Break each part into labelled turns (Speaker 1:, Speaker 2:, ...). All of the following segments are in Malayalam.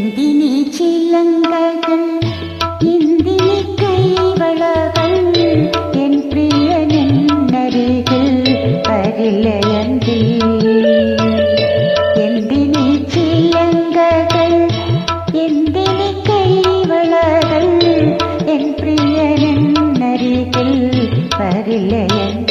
Speaker 1: എന്തിനീ ചില്ലങ്കകൾ എന്തിനീ കൈവളകൾ എൻ പ്രിയനരികിൽ പരിലയന്തി എന്തിനീ ചില്ലങ്കകൾ എന്തിനീ കൈവളകൾ എൻ പ്രിയനരികിൽ പരിലയന്തി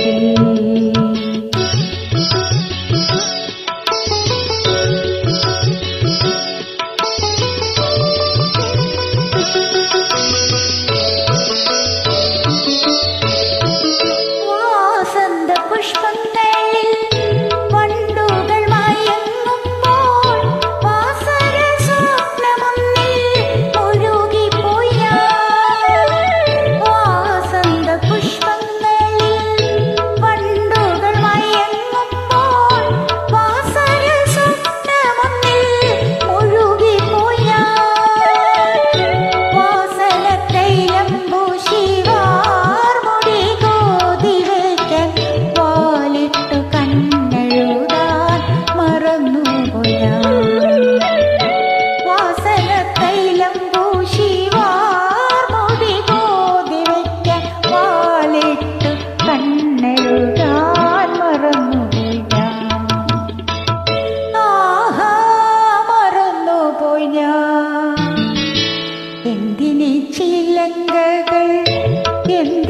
Speaker 1: എന്തിനീ ചില്ലങ്കകൾ എന്ത്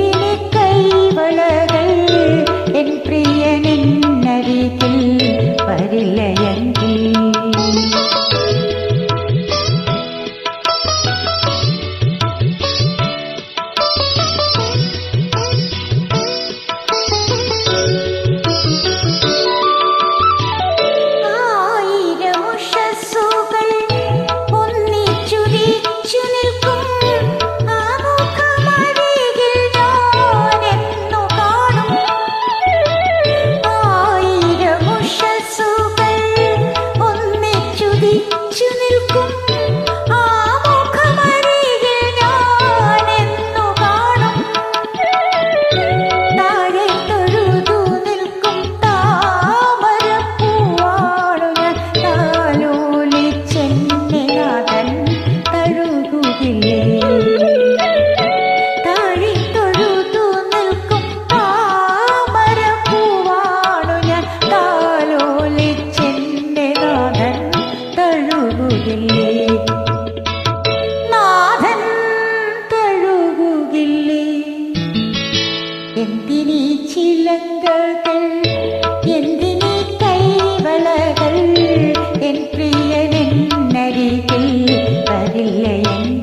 Speaker 1: എന്തിനീ ചിലങ്കകൾ? എന്തിനീ കൈവളകൾ? എൻ പ്രിയനെന്നരികിൽ വരില്ല എൻ